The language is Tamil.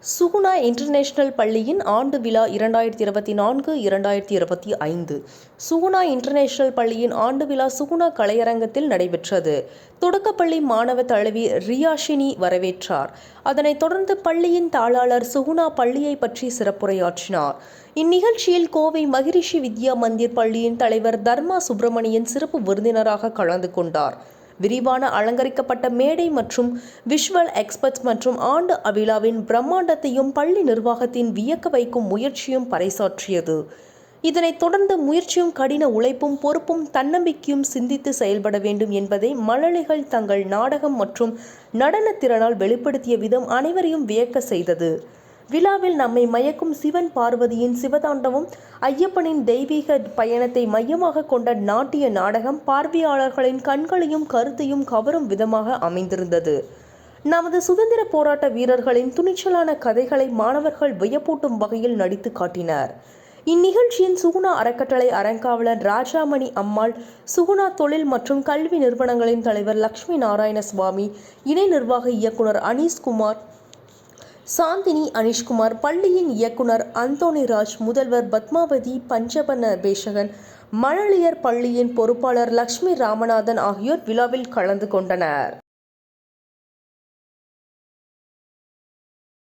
சுகுணா இன்டர்நேஷனல் பள்ளியின் ஆண்டு விழா இரண்டாயிரத்தி இருபத்தி நான்கு இரண்டாயிரத்தி இருபத்தி ஐந்து. சுகுணா இன்டர்நேஷனல் பள்ளியின் ஆண்டு விழா சுகுணா கலையரங்கத்தில் நடைபெற்றது. தொடக்கப்பள்ளி மாணவ தலைவி ரியாஷினி வரவேற்றார். அதனைத் தொடர்ந்து பள்ளியின் தாளாளர் சுகுணா பள்ளியை பற்றி சிறப்புரையாற்றினார். இந்நிகழ்ச்சியில் கோவை மகிரிஷி வித்யா மந்திர் பள்ளியின் தலைவர் தர்மா சுப்பிரமணியன் சிறப்பு விருந்தினராக கலந்து கொண்டார். விரிவான அலங்கரிக்கப்பட்ட மேடை மற்றும் விஷுவல் எக்ஸ்பர்ட்ஸ் மற்றும் ஆண்டு அவிழாவின் பிரம்மாண்டத்தையும் பள்ளி நிர்வாகத்தின் வியக்க வைக்கும் முயற்சியும் பறைசாற்றியது. இதனைத் தொடர்ந்து முயற்சியும் கடின உழைப்பும் பொறுப்பும் தன்னம்பிக்கையும் சிந்தித்து செயல்பட வேண்டும் என்பதை மழலைகள் தங்கள் நாடகம் மற்றும் நடனத்திறனால் வெளிப்படுத்திய விதம் அனைவரையும் வியக்க செய்தது. விழாவில் நம்மை மயக்கும் சிவன் பார்வதியின் சிவதாண்டவம் ஐயப்பனின் தெய்வீக பயணத்தை மையமாக கொண்ட நாட்டிய நாடகம் பார்வையாளர்களின் கண்களையும் கருத்தையும் கவரும் விதமாக அமைந்திருந்தது. நமது சுதந்திர போராட்ட வீரர்களின் துணிச்சலான கதைகளை மாணவர்கள் வியப்பூட்டும் வகையில் நடித்து காட்டினர். இந்நிகழ்ச்சியின் சுகுணா அறக்கட்டளை அறங்காவலர் ராஜாமணி அம்மாள் சுகுணா தொழில் மற்றும் கல்வி நிறுவனங்களின் தலைவர் லக்ஷ்மி நாராயண சுவாமி இணை நிர்வாக இயக்குனர் அனீஸ்குமார் சாந்தினி அனிஷ்குமார் பள்ளியின் இயக்குனர் அந்தோணிராஜ் முதல்வர் பத்மாவதி பஞ்சபன பேஷகன் மழலையர் பள்ளியின் பொறுப்பாளர் லக்ஷ்மி ராமநாதன் ஆகியோர் விழாவில் கலந்து கொண்டனர்.